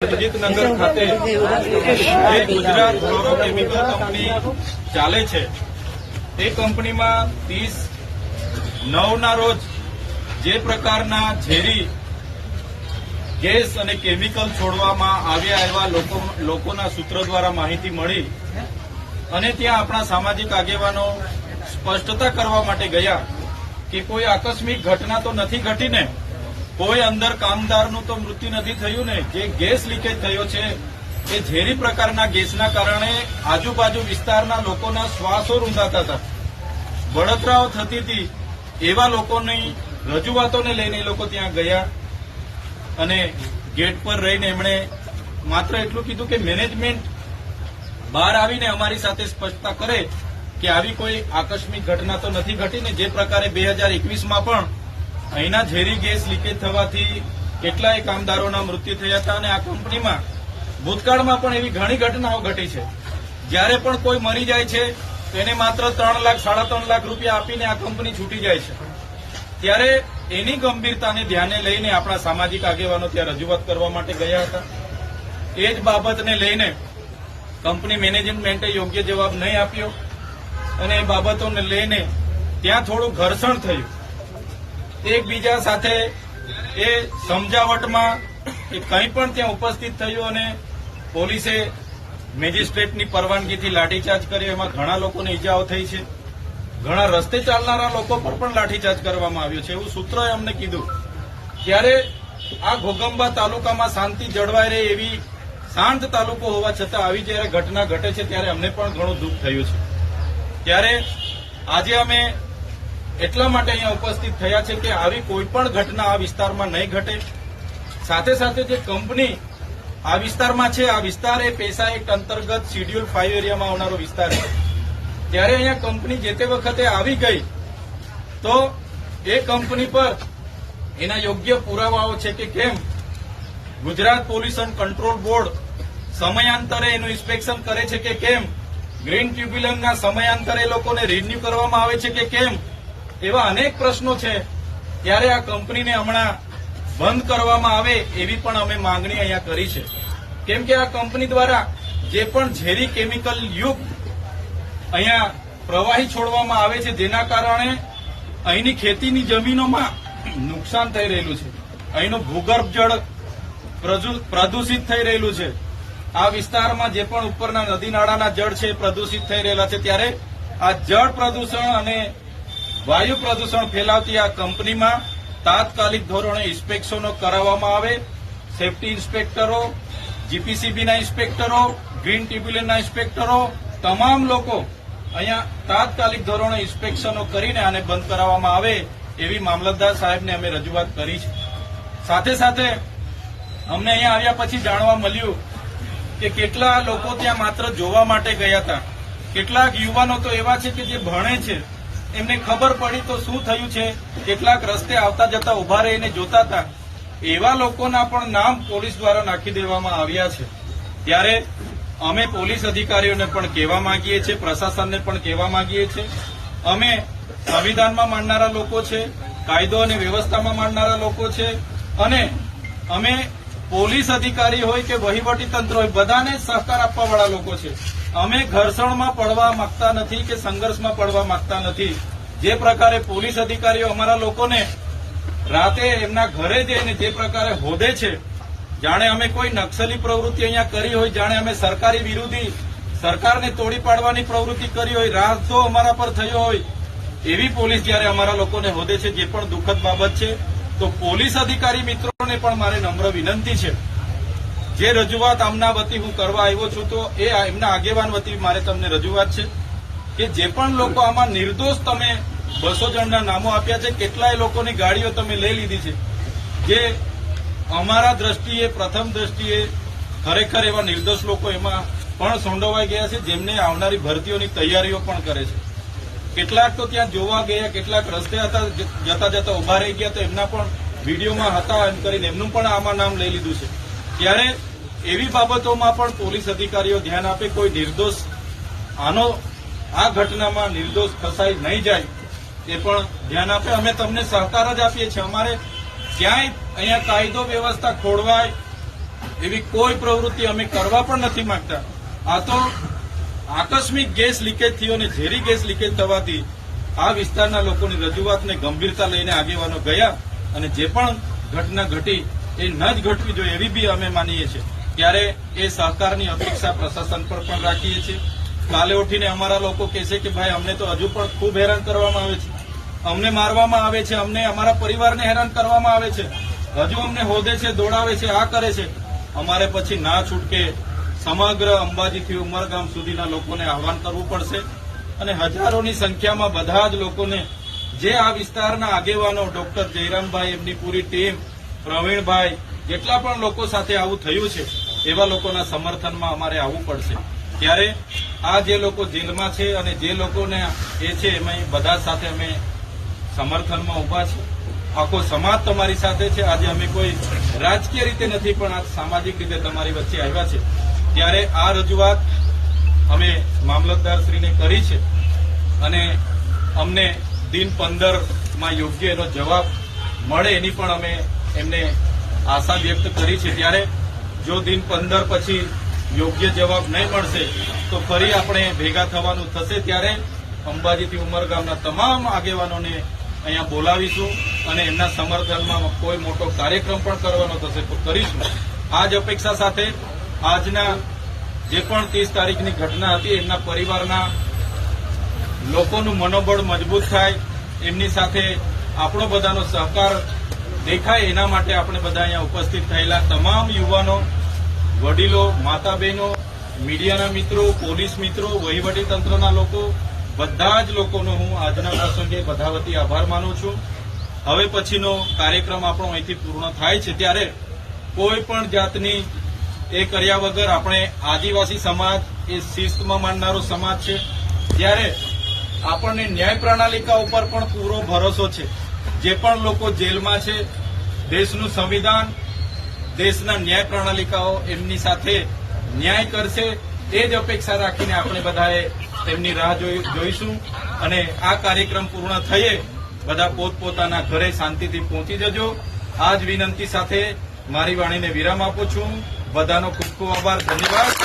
અજીતનગર ખાતે જે ગુજરાત ફ્લોરોકેમિકલ કંપની ચાલે છે. તે કંપનીમાં ત્રીસ, નવના રોજ જે પ્રકારના ઝેરી ગેસ અને કેમિકલ છોડવામાં આવ્યા એવા લોકોના સૂત્ર દ્વારા માહિતી મળી અને ત્યાં આપણા સામાજિક આગેવાનો સ્પષ્ટતા કરવા માટે ગયા કે કોઈ આકસ્મિક ઘટના તો નથી ઘટીને કોઈ અંદર કામદારનું તો મૃત્યુ નથી થયું ને, જે ગેસ લીકેજ થયો છે, એ ઝેરી પ્રકારના ગેસના કારણે આજુબાજુ વિસ્તારના લોકોના શ્વાસો રૂંધાતા હતા. બળતરાઓ થતી હતી, એવા લોકોની રજૂઆતોને લઈને એ લોકો ત્યાં ગયા અને ગેટ પર રહીને એમણે માત્ર એટલું કીધું કે મેનેજમેન્ટ બહાર આવીને અમારી સાથે સ્પષ્ટતા કરે કે આવી કોઈ આકસ્મિક ઘટના તો નથી ઘટીને જે પ્રકારે બે હજાર એકવીસમાં પણ અહીંના ઝેરી ગેસ લીકેજ થવાથી કેટલાય કામદારોના મૃત્યુ થયા હતા અને આ કંપનીમાં ભૂતકાળમાં પણ એવી ઘણી ઘટનાઓ ઘટી છે. જ્યારે પણ કોઈ મરી જાય છે, તેને માત્ર ત્રણ લાખ, સાડા ત્રણ લાખ રૂપિયા આપીને આ કંપની છૂટી જાય છે. ત્યારે એની ગંભીરતાને ધ્યાને લઈને આપણા સામાજિક આગેવાનો ત્યાં રજૂઆત કરવા માટે ગયા હતા. એ જ બાબતને લઈને કંપની મેનેજમેન્ટે યોગ્ય જવાબ નહીં આપ્યો અને એ બાબતોને લઈને ત્યાં થોડું ઘર્ષણ થયું. એકબીજા સાથે એ સમજાવટમાં કે કંઈ પણ ત્યાં ઉપસ્થિત થયું અને પોલીસે મેજિસ્ટ્રેટની પરવાનગીથી લાઠીચાર્જ કર્યો. એમાં ઘણા લોકોને ઈજાઓ થઈ છે. ઘણા રસ્તે ચાલનારા લોકો પર પણ લાઠીચાર્જ કરવામાં આવ્યો છે. એવું સૂત્રોએ અમને કીધું. ત્યારે આ ઘોગંબા તાલુકામાં શાંતિ જળવાઈ રહે એવી શાંત તાલુકો હોવા છતાં આવી જ્યારે ઘટના ઘટે છે ત્યારે અમને પણ ઘણું દુઃખ થયું છે. ત્યારે આજે અમે એટલા માટે અહીંયા ઉપસ્થિત થયા છે કે આવી કોઈ પણ ઘટના આ વિસ્તારમાં નહીં ઘટે. સાથે સાથે જે કંપની આ વિસ્તારમાં છે, આ વિસ્તાર એ પેસા એક્ટ અંતર્ગત શિડ્યુલ ફાઇવ એરિયામાં આવનારો વિસ્તાર છે. ત્યારે અહીંયા કંપની જે તે વખતે આવી ગઈ, તો એ કંપની પર એના યોગ્ય પુરાવાઓ છે કે કેમ? ગુજરાત પોલ્યુશન કંટ્રોલ બોર્ડ સમયાંતરે એનું ઇન્સ્પેક્શન કરે છે કે કેમ? ગ્રીન ટ્યુબ્યુલમના સમયાંતરે લોકોને રિન્યુ કરવામાં આવે છે કે કેમ? એવા અનેક પ્રશ્નો છે. ત્યારે આ કંપનીને હમણાં બંધ કરવામાં આવે એવી પણ અમે માંગણી અહીંયા કરી છે. કેમ કે આ કંપની દ્વારા જે પણ ઝેરી કેમિકલ યુક્ત અહીંયા પ્રવાહી છોડવામાં આવે છે, જેના કારણે અહીંની ખેતીની જમીનોમાં નુકસાન થઈ રહેલું છે. અહીંનું ભૂગર્ભ જળ પ્રદૂષિત થઈ રહેલું છે. આ વિસ્તારમાં જે પણ ઉપરના નદી નાળાના જળ છે પ્રદૂષિત થઈ રહેલા છે. ત્યારે આ જળ પ્રદૂષણ અને વાયુ પ્રદૂષણ ફેલાવતી આ કંપનીમાં તાત્કાલિક ધોરણે ઇન્સ્પેક્શનો કરાવવામાં આવે. સેફટી ઇન્સ્પેક્ટરો, જીપીસીબીના ઇન્સ્પેક્ટરો, ગ્રીન ટ્યુબ્યુલનના ઇન્સ્પેક્ટરો, તમામ લોકો અહીંયા તાત્કાલિક ધોરણે ઇન્સ્પેક્શનો કરીને આને બંધ કરાવવામાં આવે એવી મામલતદાર સાહેબને અમે રજૂઆત કરી છે. સાથે સાથે અમને અહીંયા આવ્યા પછી જાણવા મળ્યું કે કેટલા લોકો ત્યાં માત્ર જોવા માટે ગયા હતા. કેટલાક યુવાનો તો એવા છે કે જે ભણે છે. એમને ખબર પડી તો શું થયું છે? કેટલાક રસ્તે આવતા જતા ઊભા રહીને જોતા હતા. એવા લોકોના પણ નામ પોલીસ દ્વારા નાખી દેવામાં આવ્યા છે. ત્યારે અમે પોલીસ અધિકારીઓને પણ કહેવા માંગીએ છીએ, પ્રશાસનને પણ કહેવા માંગીએ છીએ. અમે સંવિધાનમાં માનનારા લોકો છે, કાયદો અને વ્યવસ્થામાં માનનારા લોકો છે. અને અમે પોલીસ અધિકારી હોય કે વહીવટી તંત્ર હોય, બધાને સહકાર આપવાવાળા લોકો છે. અમે ઘર્ષણમાં પડવા માંગતા નથી કે સંઘર્ષમાં પડવા માંગતા નથી. જે પ્રકારે પોલીસ અધિકારીઓ અમારા લોકોને રાતે એમના ઘરે જઈને જે પ્રકારે હોદે છે, જાણે અમે કોઈ નક્સલી પ્રવૃત્તિ અહીંયા કરી હોય, જાણે અમે સરકારી વિરોધી સરકારને તોડી પાડવાની પ્રવૃત્તિ કરી હોય રાહતો અમારા પર થયો હોય, એવી પોલીસ જયારે અમારા લોકોને હોદે છે, જે પણ દુઃખદ બાબત છે. તો પોલીસ અધિકારી મિત્રોને પણ મારે નમ્ર વિનંતી છે. જે રજૂઆત આમના વતી હું કરવા આવ્યો છું, તો એ એમના આગેવાન વતી મારે તમને રજૂઆત છે કે જે પણ લોકો આમાં નિર્દોષ તમે બસો જણના નામો આપ્યા છે, કેટલાય લોકોની ગાડીઓ તમે લઈ લીધી છે. જે અમારા દ્રષ્ટિએ, પ્રથમ દ્રષ્ટિએ ખરેખર એવા નિર્દોષ લોકો એમાં પણ સંડોવાઈ ગયા છે, જેમને આવનારી ભરતીઓની તૈયારીઓ પણ કરે છે. કેટલાક તો ત્યાં જોવા ગયા, કેટલાક રસ્તે હતા જતા જતા ઊભા રહી ગયા તો એમના પણ વિડીયોમાં હતા એમ કરીને એમનું પણ આમાં નામ લઈ લીધું છે. ત્યારે એવી બાબતોમાં પણ પોલીસ અધિકારીઓ ધ્યાન આપે, કોઈ નિર્દોષ આનો આ ઘટનામાં નિર્દોષ ફસાઈ નહીં જાય એ પણ ધ્યાન આપે. અમે તમને સહકાર જ આપીએ છીએ. અમારે ક્યાંય અહીંયા કાયદો વ્યવસ્થા ખોળવાય એવી કોઈ પ્રવૃત્તિ અમે કરવા પણ નથી માંગતા. આ તો આકસ્મિક ગેસ લીકેજ થયો અને ઝેરી ગેસ લીકેજ થવાથી આ વિસ્તારના લોકોની રજૂઆતને ગંભીરતા લઈને આગેવાનો ગયા અને જે પણ ઘટના ઘટી એ ન જ ઘટવી જોઈએ એવી બી અમે માનીએ છીએ. ત્યારે એ સહકારની અપેક્ષા પ્રશાસન પર પણ રાખીએ છીએ. કાલે ઉઠીને અમારા લોકો કહેશે કે ભાઈ, અમને તો હજુ પણ ખૂબ હેરાન કરવામાં આવે છે. અમને મારવામાં આવે છે, અમને અમારા પરિવારને હેરાન કરવામાં આવે છે. હજુ અમને હોદે છે, દોડાવે છે, આ કરે છે. અમારે પછી ના છૂટકે સમગ્ર અંબાજીથી ઉમરગામ સુધીના લોકોને આહવાન કરવું પડશે અને હજારોની સંખ્યામાં બધા જ લોકોને જે આ વિસ્તારના આગેવાનો ડોક્ટર જયરામભાઈ એમની પૂરી ટીમ, પ્રવીણભાઈ, જેટલા પણ લોકો સાથે આવું થયું છે, એવા લોકોના સમર્થનમાં અમારે આવવું પડશે. ત્યારે આ જે લોકો જેલમાં છે અને જે લોકોને એ છે, એમાં બધા સાથે અમે સમર્થનમાં ઊભા છે આખો સમાજ તમારી સાથે છે. આજે અમે કોઈ રાજકીય રીતે નથી, પણ આ સામાજિક રીતે તમારી વચ્ચે આવ્યા છે ત્યારે આ રજૂઆત અમે મામલતદારશ્રીને કરી છે અને અમને દિન પંદરમાં યોગ્ય એનો જવાબ મળે એની પણ અમે એમને આશા વ્યક્ત કરી છે. ત્યારે જો દિન પંદર પછી યોગ્ય જવાબ નહીં મળશે, તો ફરી આપણે ભેગા થવાનું થશે. ત્યારે અંબાજીથી ઉમરગામના તમામ આગેવાનોને અહીંયા બોલાવીશું અને એમના સમર્થનમાં કોઈ મોટો કાર્યક્રમ પણ કરવાનો થશે તો કરીશું. આ જ અપેક્ષા સાથે આજના જે પણ ત્રીસ તારીખની ઘટના હતી, એમના પરિવારના લોકોનું મનોબળ મજબૂત થાય, એમની સાથે આપણો બધાનો સહકાર દેખાય, એના માટે આપણે બધા અહીંયા ઉપસ્થિત થયેલા તમામ યુવાનો, વડીલો માતા બહેનો મીડિયાના મિત્રો, પોલીસ મિત્રો વહીવટી તંત્રના લોકો, બધા જ લોકોનો હું આજના પ્રસંગે બધા વતી આભાર માનું છું. હવે પછીનો કાર્યક્રમ આપણો અહીંથી પૂર્ણ થાય છે ત્યારે કોઈ પણ જાતની એ કર્યા વગર આપણે આદિવાસી સમાજ એ શિસ્તમાં માનનારો સમાજ છે. ત્યારે આપણને ન્યાય પ્રણાલિકા ઉપર પણ પૂરો ભરોસો છે. જે પણ લોકો જેલમાં છે, દેશનું સંવિધાન, દેશના ન્યાય પ્રણાલિકાઓ એમની સાથે ન્યાય કરશે, એ જ અપેક્ષા રાખીને આપણે બધાએ તેમની રાહ જોઈ- જોઈશું અને આ કાર્યક્રમ પૂર્ણ થયે બધા પોતપોતાના ઘરે શાંતિથી પહોંચી જજો. આ જ વિનંતી સાથે મારી વાણીને વિરામ આપું છું. બધાનો ખૂબ ખૂબ આભાર. ધન્યવાદ.